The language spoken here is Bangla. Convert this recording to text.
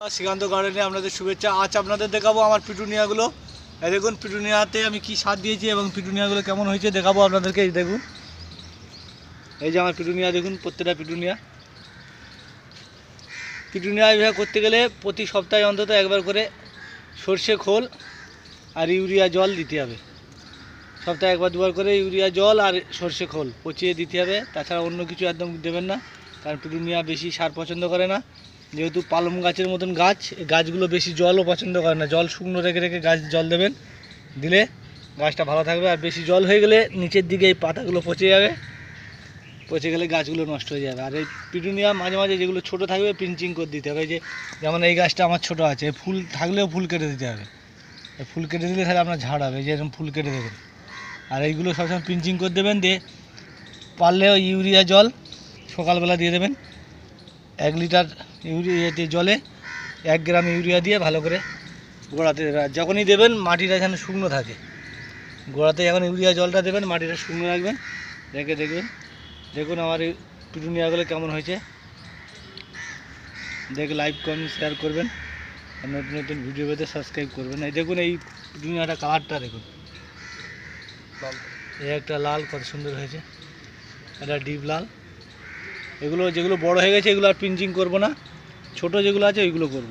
শ্রীকান্ত গার্ডেনে আপনাদের শুভেচ্ছা। আজ আপনাদের দেখাবো আমার পিটুনিয়াগুলো। দেখুন, পিটুনিয়াতে আমি কি সার দিয়েছি এবং পিটুনিয়াগুলো কেমন হয়েছে দেখাবো আপনাদেরকে। দেখুন। এই যে আমার পিটুনিয়া, দেখুন, প্রত্যেকটা পিটুনিয়া। পিটুনিয়া বিভাগ করতে গেলে প্রতি সপ্তাহে অন্তত একবার করে সর্ষে খোল আর ইউরিয়া জল দিতে হবে। সপ্তাহে একবার, দুবার করে ইউরিয়া জল আর সর্ষে খোল পচিয়ে দিতে হবে। তাছাড়া অন্য কিছু একদম দেবেন না, কারণ পিটুনিয়া বেশি সার পছন্দ করে না। যেহেতু পালং গাছের মতন গাছ গাছগুলো বেশি জলও পছন্দ করে না। জল শুকনো রেখে রেখে গাছ জল দেবেন, দিলে গাছটা ভালো থাকবে। আর বেশি জল হয়ে গেলে নিচের দিকে এই পাতাগুলো পচে যাবে। পচে গেলে গাছগুলো নষ্ট হয়ে যাবে। আর এই পিটুনিয়া মাঝে মাঝে যেগুলো ছোট থাকবে, পিঞ্চিং করে দিতে হবে। যে যেমন এই গাছটা আমার ছোট আছে ফুল থাকলেও ফুল কেটে দিতে হবে। ফুল কেটে দিলে তাহলে আপনার ঝাড় হবে যে এরকম ফুল কেটে দেবেন। আর এইগুলো সবসময় পিঞ্চিং করে দেবেন, দিয়ে পারলে ইউরিয়া জল সকালবেলা দিয়ে দেবেন। এক লিটার ইউরিয়াতে জলে এক গ্রাম ইউরিয়া দিয়ে ভালো করে গোড়াতে যখনই দেবেন মাটিটা যেন শুকনো থাকে। গোড়াতে যখন ইউরিয়া জলটা দেবেন, মাটিটা শুকনো রাখবেন, রেখে দেখবেন। দেখুন আমার এই পিটুনিয়াগুলো কেমন হয়েছে। দেখে লাইক, কমেন্ট, শেয়ার করবেন। আর নতুন নতুন ভিডিও পেতে সাবস্ক্রাইব করবেন। এই দেখুন এই পিটুনিয়াটা কালারটা দেখুন। এই একটা লাল, কত সুন্দর হয়েছে। এটা ডিপ লাল। এগুলো যেগুলো বড় হয়ে গেছে, এগুলো আর প্রিন্টিং করব না। ছোট যেগুলো আছে, ওইগুলো করব।